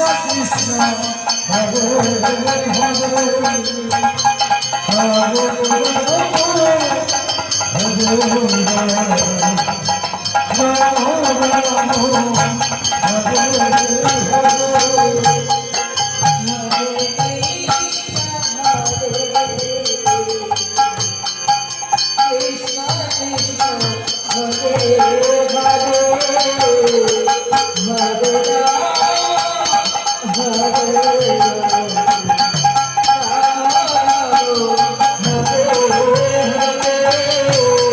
Krishna Hare